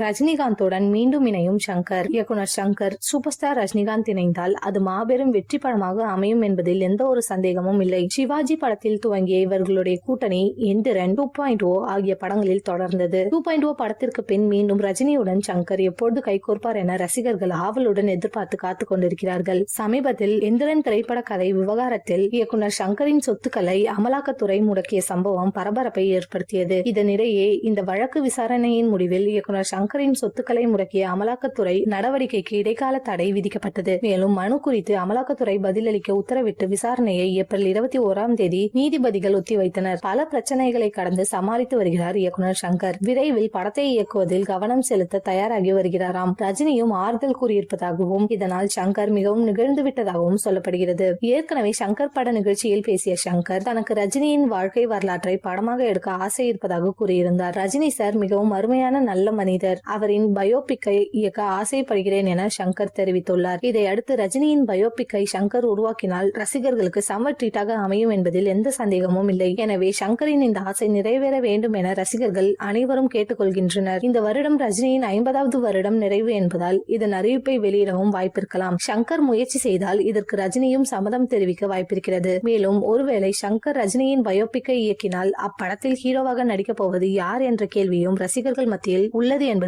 ரஜினிகாந்துடன் மீண்டும் இணையும் சங்கர் இயக்குனர் சங்கர் சூப்பர் ஸ்டார் ரஜினிகாந்த் இணைந்தால் அது மாபெரும் வெற்றி படமாக அமையும் என்பதில் எந்த ஒரு சந்தேகமும் இல்லை. சிவாஜி படத்தில் துவங்கிய இவர்களுடைய கூட்டணி எந்திரன் டூ பாயிண்ட் ஓ ஆகிய படங்களில் தொடர்ந்தது. டூ பாயிண்ட் ஓ படத்திற்கு பின் மீண்டும் ரஜினியுடன் சங்கர் எப்பொழுது கைகோர்ப்பார் என ரசிகர்கள் ஆவலுடன் எதிர்பார்த்து காத்துக் கொண்டிருக்கிறார்கள். சமீபத்தில் எந்திரன் திரைப்பட கதை விவகாரத்தில் இயக்குனர் சங்கரின் சொத்துக்களை அமலாக்கத்துறை முடக்கிய சம்பவம் பரபரப்பை ஏற்படுத்தியது. இதனிடையே இந்த வழக்கு விசாரணையின் முடிவில் இயக்குனர் சங்கரின் சொத்துக்களை முடக்கிய அமலாக்கத்துறை நடவடிக்கைக்கு இடைக்கால தடை விதிக்கப்பட்டது. மேலும் மனு குறித்து அமலாக்கத்துறை பதிலளிக்க உத்தரவிட்டு விசாரணையை ஏப்ரல் இருபத்தி ஓராம் தேதி நீதிபதிகள் ஒத்திவைத்தனர் பல பிரச்சனைகளை கடந்து சமாளித்து வருகிறார் இயக்குனர் சங்கர். விரைவில் படத்தை இயக்குவதில் கவனம் செலுத்த தயாராகி வருகிறாராம். ரஜினியும் ஆறுதல் கூறியிருப்பதாகவும் இதனால் சங்கர் மிகவும் நிகழ்ந்து விட்டதாகவும் சொல்லப்படுகிறது. ஏற்கனவே சங்கர் பட நிகழ்ச்சியில் பேசிய சங்கர் தனக்கு ரஜினியின் வாழ்க்கை வரலாற்றை படமாக எடுக்க ஆசை இருப்பதாக கூறியிருந்தார். ரஜினி சார் மிகவும் அருமையான நல்ல மனிதர். அவரின் பயோபிக்கை இயக்க ஆசைப்படுகிறேன் என சங்கர் தெரிவித்துள்ளார். இதையடுத்து ரஜினியின் பயோபிக்கை சங்கர் உருவாக்கினால் ரசிகர்களுக்கு சம ட்ரீட்டாக அமையும் என்பதில் எந்த சந்தேகமும் இல்லை. எனவே சங்கரின் இந்த ஆசை நிறைவேற வேண்டும் என ரசிகர்கள் அனைவரும் கேட்டுக்கொள்கின்றனர். இந்த வருடம் ரஜினியின் ஐம்பதாவது வருடம் நிறைவு என்பதால் இதன் அறிவிப்பை வெளியிடவும் வாய்ப்பிருக்கலாம். சங்கர் முயற்சி செய்தால் இதற்கு ரஜினியும் சம்மதம் தெரிவிக்க வாய்ப்பிருக்கிறது. மேலும் ஒருவேளை சங்கர் ரஜினியின் பயோபிக்கை இயக்கினால் அப்படத்தில் ஹீரோவாக நடிக்கப் போவது யார் என்ற கேள்வியும் ரசிகர்கள் மத்தியில் உள்ளது என்பது